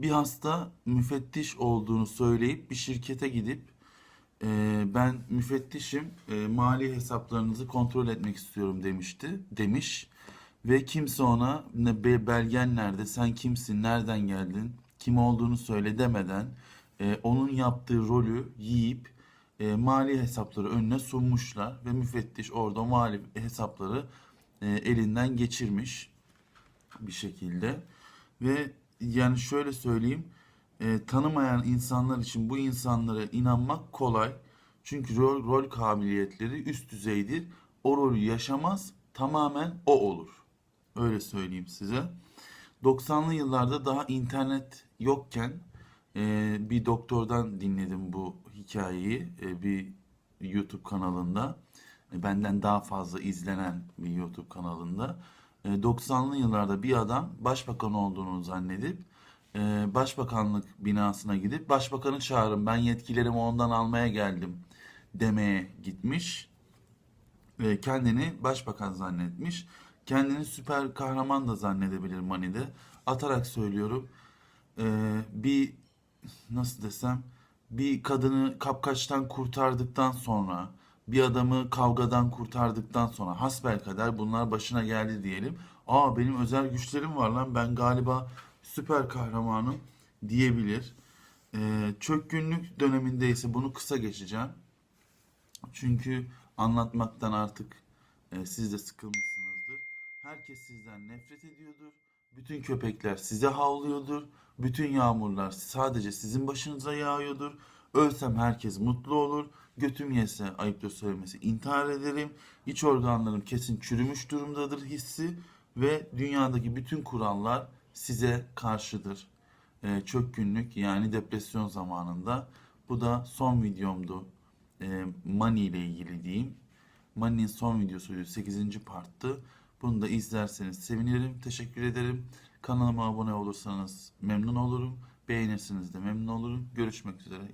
Bir hasta müfettiş olduğunu söyleyip bir şirkete gidip e, ben müfettişim, e, mali hesaplarınızı kontrol etmek istiyorum demişti, demiş. Ve kimse ona ne be- belgen nerede, sen kimsin, nereden geldin, kim olduğunu söyle demeden e, onun yaptığı rolü yiyip e, mali hesapları önüne sunmuşlar ve müfettiş orada mali hesapları e, elinden geçirmiş bir şekilde. Ve yani şöyle söyleyeyim e, tanımayan insanlar için bu insanlara inanmak kolay. Çünkü rol, rol kabiliyetleri üst düzeydir. O rolü yaşamaz tamamen o olur. Öyle söyleyeyim size. 90'lı yıllarda daha internet yokken e, bir doktordan dinledim bu hikayeyi e, bir YouTube kanalında. E, benden daha fazla izlenen bir YouTube kanalında 90'lı yıllarda bir adam başbakan olduğunu zannedip e, başbakanlık binasına gidip başbakanı çağırın ben yetkilerimi ondan almaya geldim demeye gitmiş e, kendini başbakan zannetmiş. Kendini süper kahraman da zannedebilir Mani'de. Atarak söylüyorum. E, bir nasıl desem bir kadını kapkaçtan kurtardıktan sonra bir adamı kavgadan kurtardıktan sonra hasbelkader bunlar başına geldi diyelim. Aa benim özel güçlerim var lan ben galiba süper kahramanım diyebilir. E, çökkünlük döneminde ise bunu kısa geçeceğim. Çünkü anlatmaktan artık e, siz de sıkılmışsınızdır. Herkes sizden nefret ediyordur. Bütün köpekler size havlıyordur. Bütün yağmurlar sadece sizin başınıza yağıyordur. Ölsem herkes mutlu olur. Götüm yese ayıptır söylemesi intihar ederim. İç organlarım kesin çürümüş durumdadır hissi ve dünyadaki bütün kurallar size karşıdır. E, çökkünlük yani depresyon zamanında. Bu da son videomdu e, Money ile ilgili diyeyim. Money'nin son videosuydu 8. parttı. Bunu da izlerseniz sevinirim. Teşekkür ederim. Kanalıma abone olursanız memnun olurum. Beğenirsiniz de memnun olurum. Görüşmek üzere.